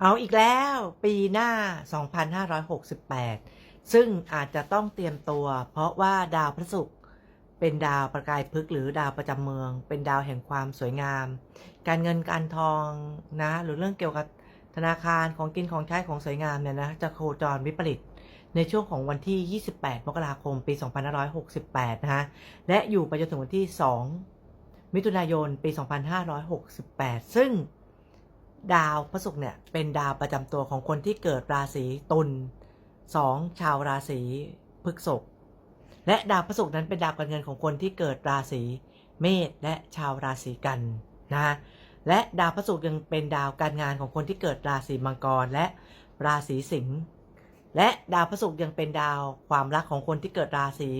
เอาอีกแล้วปีหน้า 2568 ซึ่งอาจจะต้องเตรียมตัว เพราะว่าดาวพระศุกร์เป็นดาวประกายพฤกษ์หรือดาวประจำเมือง เป็นดาวแห่งความสวยงาม การเงินการทองนะ หรือเรื่องเกี่ยวกับธนาคารของกินของใช้ของสวยงามเนี่ยนะจะโคจรวิปริตในช่วงของวันที่ 28 มกราคม ปี 2568 นะฮะ และอยู่ไปจนถึงวันที่ 2 มิถุนายน ปี 2568 ซึ่ง ดาวพระศุกร์เนี่ยเป็นดาวประจำตัวของคนที่เกิดราศีตุลสองชาวราศีพฤษภและดาวพระศุกร์นั้นเป็นดาวการเงินของคนที่เกิดราศีเมษและชาวราศีกันนะฮะและดาวพระศุกร์ยังเป็นดาวการงานของคนที่เกิดราศีมังกรและราศีสิงห์และดาวพระศุกร์ยังเป็นดาวความรักของคนที่เกิดราศี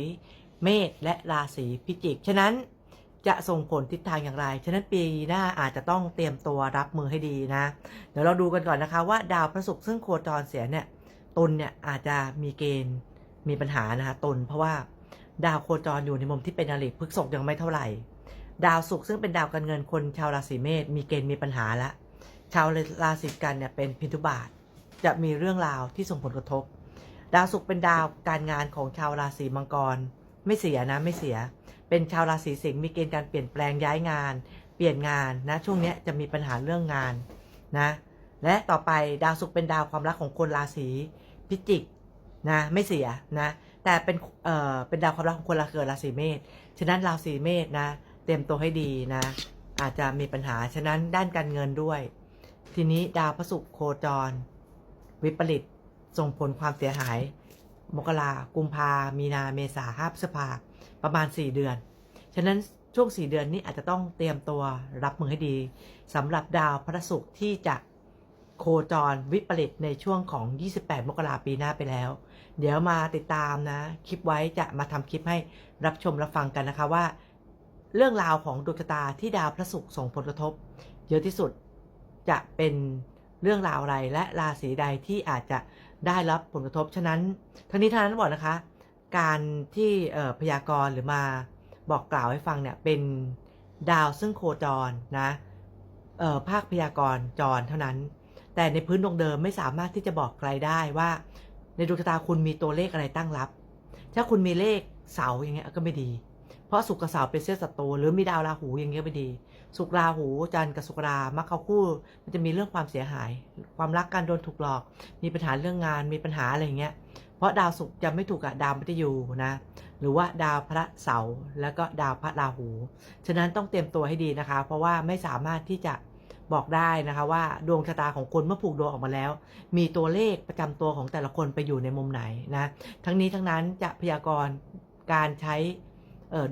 เมษและราศีพิจิก ฉะนั้น จะส่งผลทิศทางอย่างไร ฉะนั้นปีหน้าอาจจะต้องเตรียมตัวรับมือให้ดีนะ เดี๋ยวเราดูกันก่อนนะคะว่าดาวพระศุกร์ซึ่งโคจรเสียเนี่ยตุลเนี่ยอาจจะมีเกณฑ์มีปัญหานะคะตุลเพราะว่าดาวโคจรอยู่ในมุมที่เป็นอริพฤษภยังไม่เท่าไหร่ ดาวศุกร์ซึ่งเป็นดาวการเงินคนชาวราศีเมษมีเกณฑ์มีปัญหาละ ชาวราศีกันเนี่ยเป็นพินทุบาท จะมีเรื่องราวที่ส่งผลกระทบ ดาวศุกร์เป็นดาวการงานของชาวราศีมังกร ไม่เสียนะไม่เสีย เป็นชาวราศีสิงห์มีเกณฑ์การเปลี่ยนแปลงย้ายงาน เปลี่ยนงานนะ ช่วงนี้จะมีปัญหาเรื่องงานนะ และต่อไปดาวศุกร์เป็นดาวความรักของคนราศีพิจิกนะไม่เสียนะ แต่เป็นเอ่อเป็นดาวความรักของคนราเกิดราศีเมษฉะนั้นราศีเมษนะเตรียมตัวให้ดีนะ อาจจะมีปัญหาฉะนั้นด้านการเงินด้วย ทีนี้ดาวพระศุกร์โคจร วิปริตส่งผลความเสียหาย มกรากุมภามีนาเมษาห้าพฤษภาประมาณ 4 เดือน ฉะนั้นช่วง 4 เดือนนี้อาจจะต้องเตรียมตัวรับมือให้ดีสำหรับดาวพระศุกร์ที่จะโคจรวิปริตในช่วงของ 28 มกราปีหน้าไปแล้ว เดี๋ยวมาติดตามนะ คลิปไว้จะมาทำคลิปให้รับชมรับฟังกันนะคะว่า เรื่องราวของดวงชะตาที่ดาวพระศุกร์ส่งผลกระทบ เยอะที่สุดจะเป็นเรื่องราวอะไรและราศีใดที่อาจจะ ได้รับผลกระทบ ฉะนั้น ทั้งนี้ทั้งนั้นบอกนะคะ การที่พยากรณ์หรือมาบอกกล่าวให้ฟังเนี่ยเป็นดาวซึ่งโคจรนะภาคพยากรณ์จรเท่านั้น แต่ในพื้นดวงเดิมไม่สามารถที่จะบอกใครได้ว่า ในดวงชะตาคุณมีตัวเลขอะไรตั้งรับ ถ้าคุณมีเลขเสาอย่างเงี้ยก็ไม่ดี เพราะสุกกับเสาเป็นเส้นศัตรูหรือมีดาวราหูอย่างเงี้ยไม่ดี สุกราหูจันทร์กับสุกรามักเข้าคู่ มันจะมีเรื่องความเสียหาย ความรักการโดนถูกหลอก มีปัญหาเรื่องงานมีปัญหาอะไรอย่างเงี้ย เพราะดาวศุกจะไม่ถูกกับดาวมฤตยูนะ หรือว่าดาวพระเสาร์แล้วก็ดาวพระราหู ฉะนั้นต้องเตรียมตัวให้ดีนะคะ เพราะว่าไม่สามารถที่จะบอกได้นะคะว่าดวงชะตาของคนเมื่อผูกดวงออกมาแล้ว มีตัวเลขประจำตัวของแต่ละคนไปอยู่ในมุมไหนนะ ทั้งนี้ทั้งนั้นจะพยากรณ์การใช้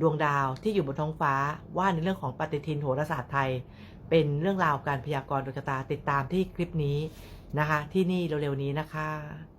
ดวงดาวที่อยู่บนท้องฟ้าว่าในเรื่องของปฏิทินโหราศาสตร์ไทย เป็นเรื่องราวการพยากรณ์ดวงชะตาติดตามที่คลิปนี้นะคะ ที่นี่เร็วๆนี้นะคะ